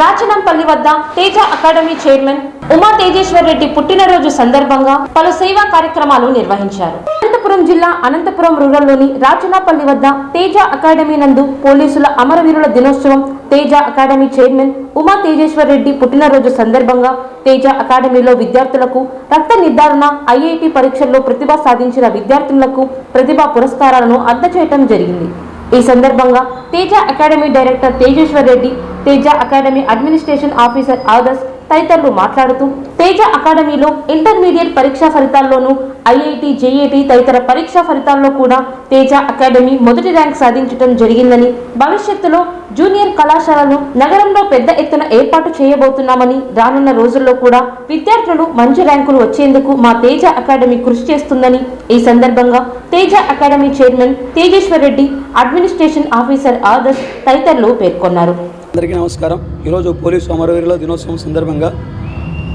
రాచనంపల్లి వద్ద Teja academy chairman Uma Tejeshwar Reddy పుట్టినరోజు సందర్భంగా పలు సేవా కార్యక్రమాలు నిర్వహించారు. అనంతపురం జిల్లా అనంతపురం రూరల్లోని రాచనాపల్లి వద్ద తేజ అకాడమీ నందు పోలీసుల అమరవీరుల దినోత్సవం తేజ అకాడమీ చైర్మన్ ఉమా తేజేశ్వర్ రెడ్డి పుట్టినరోజు సందర్భంగా తేజ అకాడమీలో విద్యార్థులకు రక్త నిర్ధారణ ఐఐటి పరీక్షల్లో ప్రతిభ సాధించిన విద్యార్థులకు ప్రతిభా పురస్కారాలను అందచేయటం జరిగింది. ఈ సందర్భంగా Teja academy director Tejeshwar Reddy Teja academy administration officer Adarsh తదితరులు మాట్లాడుతూ తేజ అకాడమీలో ఇంటర్మీడియట్ పరీక్షా ఫలితాల్లోనూ ఐఐటి జేఏటి తదితర పరీక్షా ఫలితాల్లో కూడా తేజ అకాడమీ మొదటి ర్యాంక్ సాధించడం జరిగిందని భవిష్యత్తులో జూనియర్ కళాశాలను నగరంలో పెద్ద ఎత్తున ఏర్పాటు చేయబోతున్నామని రానున్న రోజుల్లో కూడా విద్యార్థులు మంచి ర్యాంకులు వచ్చేందుకు మా తేజ అకాడమీ కృషి చేస్తుందని ఈ సందర్భంగా Teja academy chairman Tejeshwar Reddy administration officer Adarsh తదితరులు పేర్కొన్నారు. అందరికీ నమస్కారం. ఈరోజు పోలీసు అమరవీరుల దినోత్సవం సందర్భంగా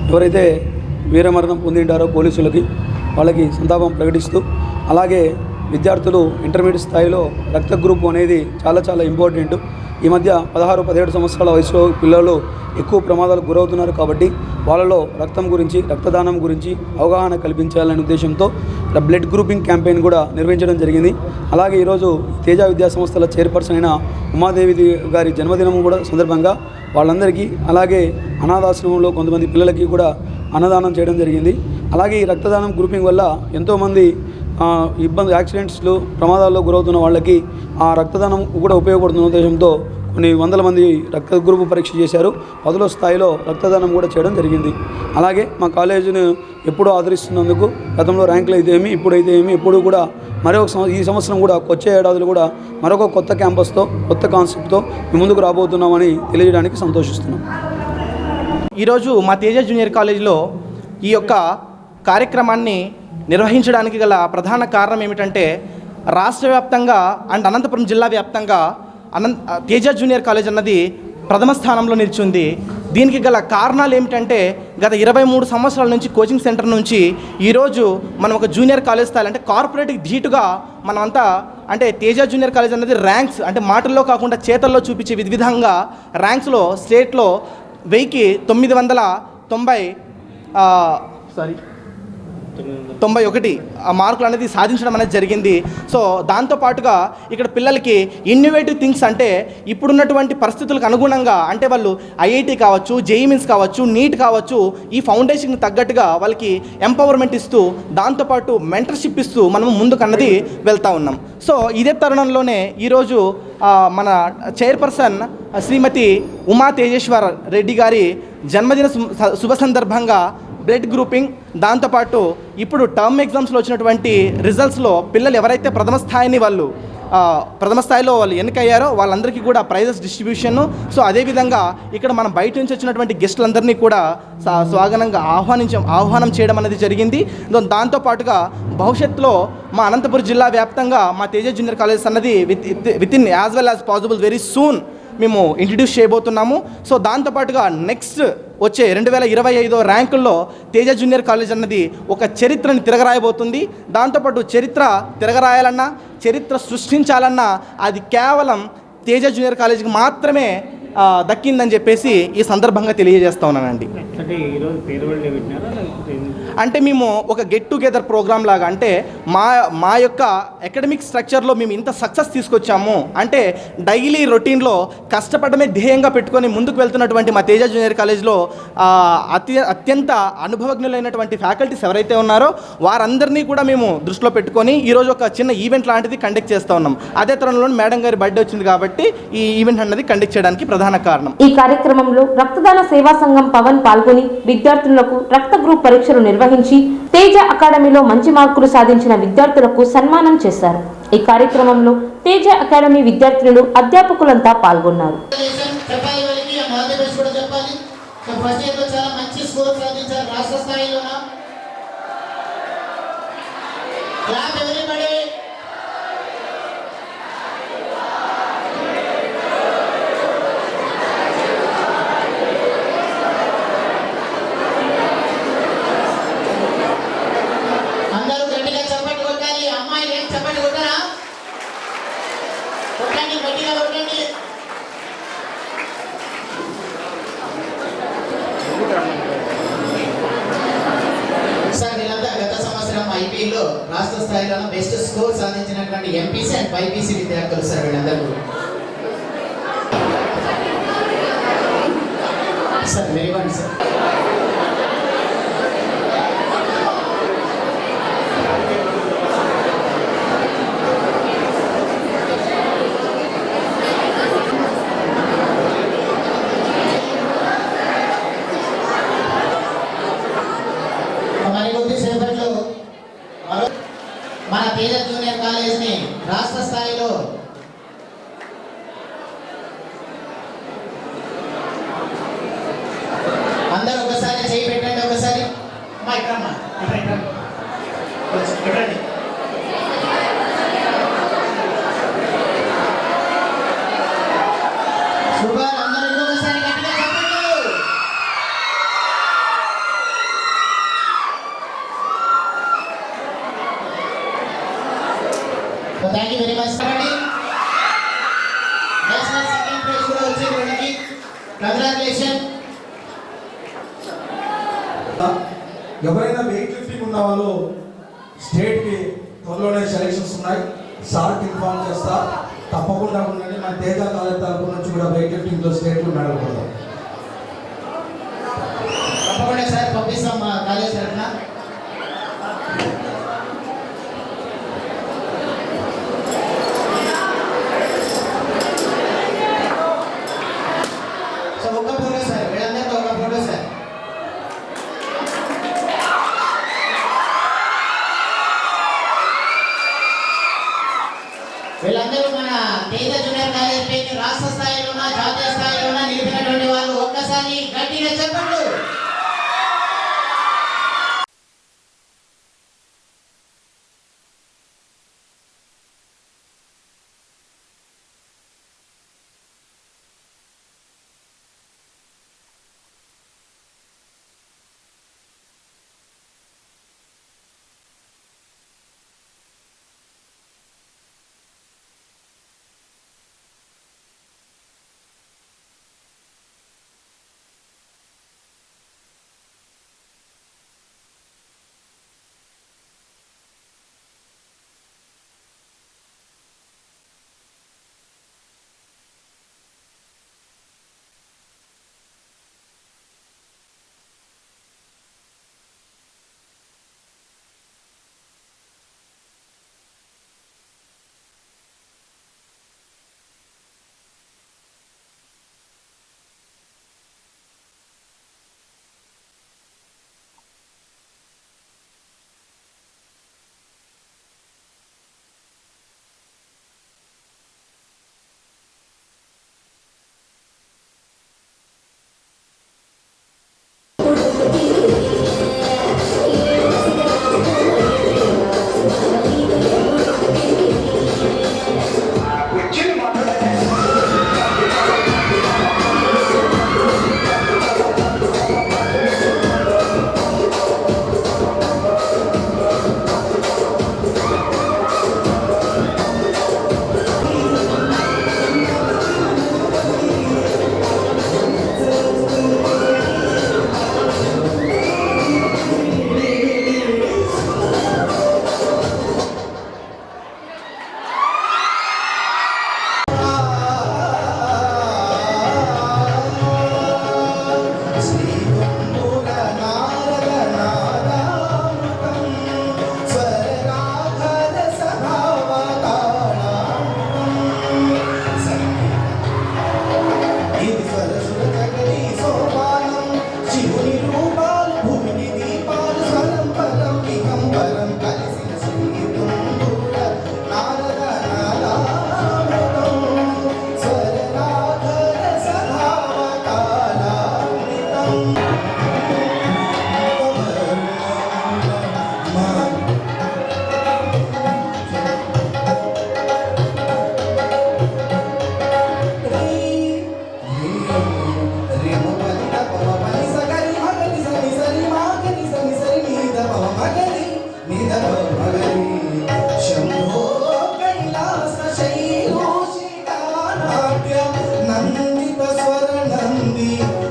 ఎవరైతే వీరమరణం పొందింటారో పోలీసులకి వాళ్ళకి సంతాపం ప్రకటిస్తూ అలాగే విద్యార్థులు ఇంటర్మీడియట్ స్థాయిలో రక్త గ్రూప్ అనేది చాలా చాలా ఇంపార్టెంట్. ఈ మధ్య పదహారు పదిహేడు సంవత్సరాల వయసులో పిల్లలు ఎక్కువ ప్రమాదాలకు గురవుతున్నారు కాబట్టి వాళ్ళలో రక్తం గురించి రక్తదానం గురించి అవగాహన కల్పించాలనే ఉద్దేశంతో బ్లడ్ గ్రూపింగ్ క్యాంపెయిన్ కూడా నిర్వహించడం జరిగింది. అలాగే ఈరోజు తేజ విద్యా సంస్థల చైర్పర్సన్ అయిన ఉమాదేవి గారి జన్మదినం కూడా సందర్భంగా వాళ్ళందరికీ అలాగే అనాథాశ్రమంలో కొంతమంది పిల్లలకి కూడా అన్నదానం చేయడం జరిగింది. అలాగే ఈ రక్తదానం గ్రూపింగ్ వల్ల ఎంతోమంది ఇబ్బంది యాక్సిడెంట్స్లు ప్రమాదాల్లో గురవుతున్న వాళ్ళకి ఆ రక్తదానం కూడా ఉపయోగపడుతున్న ఉద్దేశంతో కొన్ని వందల మంది రక్త గ్రూపు పరీక్ష చేశారు. పదుల స్థాయిలో రక్తదానం కూడా చేయడం జరిగింది. అలాగే మా కాలేజీని ఎప్పుడూ ఆదరిస్తున్నందుకు గతంలో ర్యాంకులు అయితే ఏమి ఇప్పుడైతే ఏమి ఎప్పుడు కూడా మరొక ఈ సంవత్సరం కూడా వచ్చే ఏడాదిలో కూడా మరొక కొత్త క్యాంపస్తో కొత్త కాన్సెప్ట్తో ముందుకు రాబోతున్నామని తెలియజేయడానికి సంతోషిస్తున్నాం. ఈరోజు మా తేజ జూనియర్ కాలేజీలో ఈ యొక్క కార్యక్రమాన్ని నిర్వహించడానికి గల ప్రధాన కారణం ఏమిటంటే రాష్ట్ర వ్యాప్తంగా అండ్ అనంతపురం జిల్లా వ్యాప్తంగా అనంత తేజ జూనియర్ కాలేజ్ అన్నది ప్రథమ స్థానంలో నిలిచింది. దీనికి గల కారణాలు ఏమిటంటే గత ఇరవై మూడు సంవత్సరాల నుంచి కోచింగ్ సెంటర్ నుంచి ఈరోజు మనం ఒక జూనియర్ కాలేజ్ స్థాయి అంటే కార్పొరేట్కి ధీటుగా మనమంతా అంటే తేజ జూనియర్ కాలేజ్ అనేది ర్యాంక్స్ అంటే మాటల్లో కాకుండా చేతల్లో చూపించే విధ- విధంగా ర్యాంక్స్లో స్టేట్లో వెయ్యికి తొమ్మిది వందల తొంభై సారీ. తొంభై ఒకటి ఆ మార్కులు అనేది సాధించడం అనేది జరిగింది. సో దాంతోపాటుగా ఇక్కడ పిల్లలకి ఇన్నోవేటివ్ థింగ్స్ అంటే ఇప్పుడున్నటువంటి పరిస్థితులకు అనుగుణంగా అంటే వాళ్ళు ఐఐటి కావచ్చు జేఈమిన్స్ కావచ్చు నీట్ కావచ్చు ఈ ఫౌండేషన్కి తగ్గట్టుగా వాళ్ళకి ఎంపవర్మెంట్ ఇస్తూ దాంతోపాటు మెంటర్షిప్ ఇస్తూ మనం ముందుకు అన్నది వెళ్తా ఉన్నాం. సో ఇదే తరుణంలోనే ఈరోజు మన చైర్పర్సన్ శ్రీమతి ఉమా తేజేశ్వర్ రెడ్డి గారి జన్మదిన శుభ సందర్భంగా బ్లడ్ గ్రూపింగ్ దాంతోపాటు ఇప్పుడు టర్మ్ ఎగ్జామ్స్లో వచ్చినటువంటి రిజల్ట్స్లో పిల్లలు ఎవరైతే ప్రథమ స్థాయిని వాళ్ళు ప్రథమ స్థాయిలో వాళ్ళు ఎన్నికయ్యారో వాళ్ళందరికీ కూడా ప్రైజెస్ డిస్ట్రిబ్యూషన్. సో అదేవిధంగా ఇక్కడ మనం బయట నుంచి వచ్చినటువంటి గెస్టులందరినీ కూడా సా- స్వాగతంగా ఆహ్వానించ ఆహ్వానం చేయడం అనేది జరిగింది. దాంతోపాటుగా భవిష్యత్తులో మా అనంతపురం జిల్లా వ్యాప్తంగా మా తేజ జూనియర్ కాలేజ్ అన్నది with with in as well as possible very soon మేము ఇంట్రడ్యూస్ చేయబోతున్నాము. సో దాంతోపాటుగా నెక్స్ట్ వచ్చే రెండు వేల ఇరవై ఐదో ర్యాంకుల్లో తేజ జూనియర్ కాలేజ్ అన్నది ఒక చరిత్రని తిరగరాయబోతుంది. దాంతోపాటు చరిత్ర తిరగరాయాలన్నా చరిత్ర సృష్టించాలన్నా అది కేవలం తేజ జూనియర్ కాలేజీకి మాత్రమే దక్కిందని చెప్పేసి ఈ సందర్భంగా తెలియజేస్తా ఉన్నానండి. అంటే మేము ఒక గెట్ టుగెదర్ ప్రోగ్రామ్ లాగా అంటే మా మా యొక్క అకాడమిక్ స్ట్రక్చర్లో మేము ఇంత సక్సెస్ తీసుకొచ్చాము. అంటే డైలీ రొటీన్లో కష్టపడమే ధ్యేయంగా పెట్టుకొని ముందుకు వెళ్తున్నటువంటి మా తేజ జూనియర్ కాలేజ్లో ఆ, అత్య అత్యంత అనుభవజ్ఞులైనటువంటి ఫ్యాకల్టీస్ ఎవరైతే ఉన్నారో వారందరినీ కూడా మేము దృష్టిలో పెట్టుకొని ఈరోజు ఒక చిన్న ఈవెంట్ లాంటిది కండక్ట్ చేస్తూ ఉన్నాం. అదే తరుణంలో మేడం గారి బర్త్డే వచ్చింది కాబట్టి ఈ ఈవెంట్ అన్నది కండక్ట్ చేయడానికి ప్రధాన కారణం ఈ కార్యక్రమంలో రక్తదాన సేవా సంఘం పవన్ పాల్గొని విద్యార్థులకు రక్త గ్రూప్ పరీక్షలు నిర్వహించి తేజ అకాడమీలో మంచి మార్కులు సాధించిన విద్యార్థులకు సన్మానం చేశారు ఈ కార్యక్రమంలో తేజ అకాడమీ విద్యార్థులు అధ్యాపకులంతా పాల్గొన్నారు దేశం చెప్పాలి వాళ్ళకి ఆ ఆంధ్రప్రదేశ్ కూడా చెప్పాలి సో ఫస్ట్ ఇయర్లో చాలా మంచి స్కోర్ సాధించారు రాష్ట్ర స్థాయిలోన క్లాప్ ఎవరిబడి అందరూ గట్టిగా చప్పట్లు కొట్టాలి అమ్మాయిలు ఏం చప్పట్లు కొట్టారా కొట్టండి గట్టిగా కొట్టండి స్థాయిలోనూ బెస్ట్ స్కోర్ సాధించినటువంటి ఎంపీసీ అండ్ బైపీసీ విద్యార్థులు సార్ వీళ్ళందరూ సార్ వెరీ గుడ్ సార్. మన తేజ జూనియర్ కాలేజ్ని రాష్ట్ర స్థాయిలో అందరూ ఒకసారి చేయి పెట్టండి ఒకసారి అమ్మా ఇక్కడమ్మా పెట్టండి శుభాలు అందరూ ఇంకొకసారి గట్టిగా చెప్పండి థ్యాంక్ యూ వెరీ మచ్ అండి నేషనల్ సెకండ్ ప్రైజ్ కూడా వచ్చింది వీళ్ళకి కంగ్రాచులేషన్ ఎవరైనా వెయిట్ లిఫ్టింగ్ ఉన్న వాళ్ళు స్టేట్కి త్వరలోనే సెలక్షన్స్ ఉన్నాయి. సార్కి ఇన్ఫార్మ్ చేస్తా. తప్పకుండా ఉండండి. మన తేజ కాలేజ్ తరపు నుంచి కూడా వెయిట్ లిఫ్టింగ్లో స్టేట్లో మెడల్ తప్పకుండా సార్ పంపిస్తాం మా కాలేజ్ తరఫున సో ఒక ఫోటో సార్ వీళ్ళందరితో ఒక ఫోటో సార్ వీళ్ళందరూ మన తేజ జూనియర్ కాలేజ్ పేరు రాష్ట్ర స్థాయిలోన జాతీయ స్థాయిలోన నిలిపినటువంటి వాళ్ళు ఒక్కసారి గట్టిగా చెప్పండి.